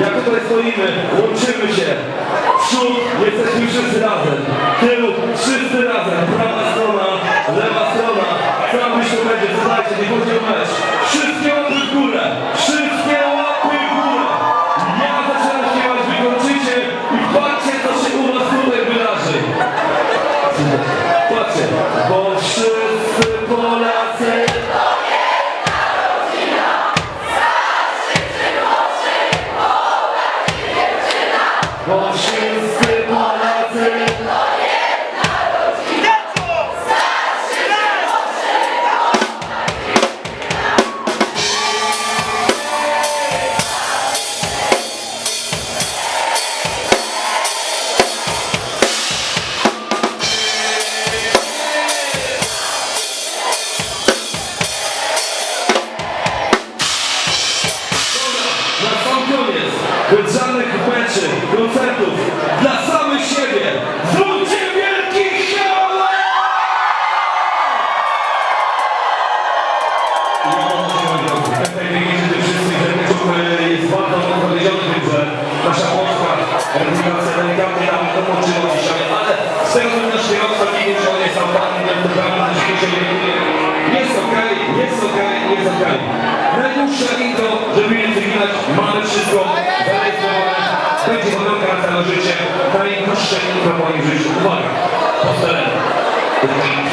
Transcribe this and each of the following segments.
Jak tutaj stoimy, łączymy się. W jesteśmy wszyscy razem. Tył, wszyscy razem. Prawa strona, lewa strona. Cały się będzie, słuchajcie, nie chodzi o mecz. Wszystkie łapy w górę. Wszystkie łapy w górę. Ja zaczynam śpiewać, wykończycie i patrzcie, co się u nas tutaj wydarzy. Patrzcie, bo wszyscy Polacy sędziami. Najdłuższa to, żeby więcej widać, mamy wszystko zarejestrowane. Będzie wolonka na całe życie, najdłuższe intro w moim życiu. Uwaga, postelenie.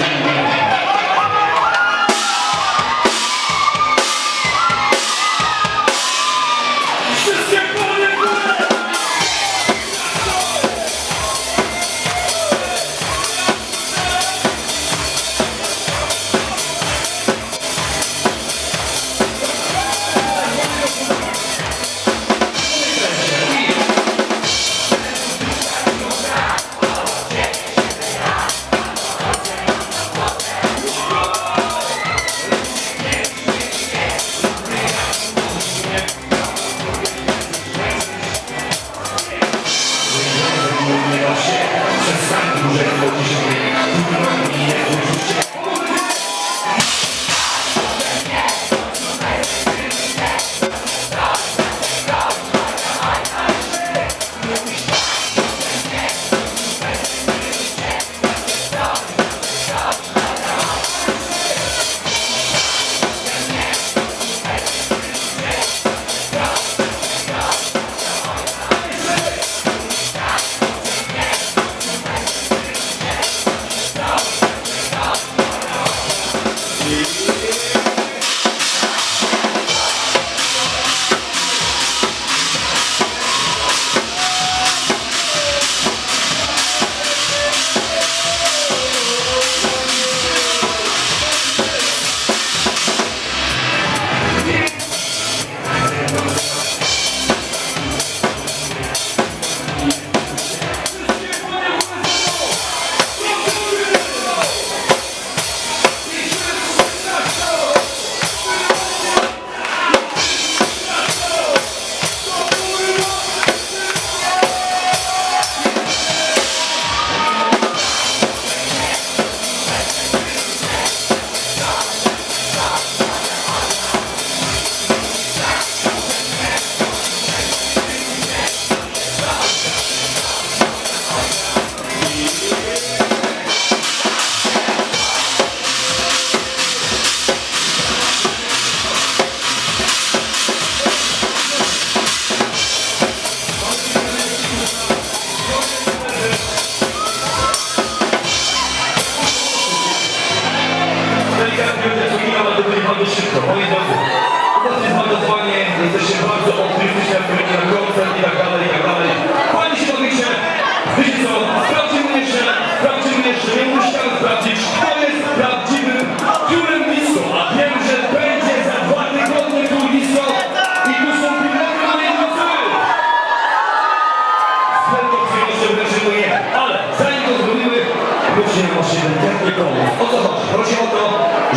się maszynę techniką. O co chodzi? Chodzi o to,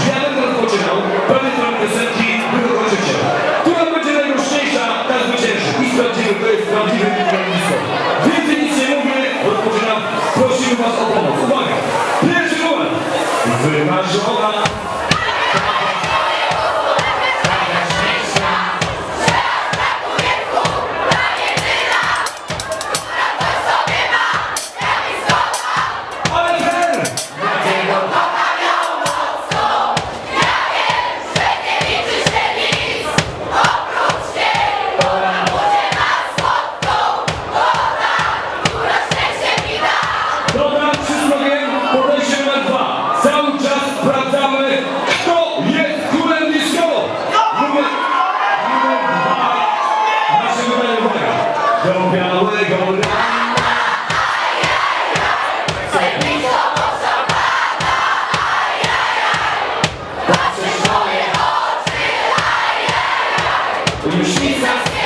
że ja będę odpoczynał, prawie tron piosenki, wy dokończycie. Która będzie najgłośniejsza, ta zwycięży. I sprawdzimy, kto jest prawdziwy pianistą. Więcej nic nie mówię, odpoczynam. Prosimy was o pomoc. Uwaga! Pierwszy numer! Wymarzona! Jesus.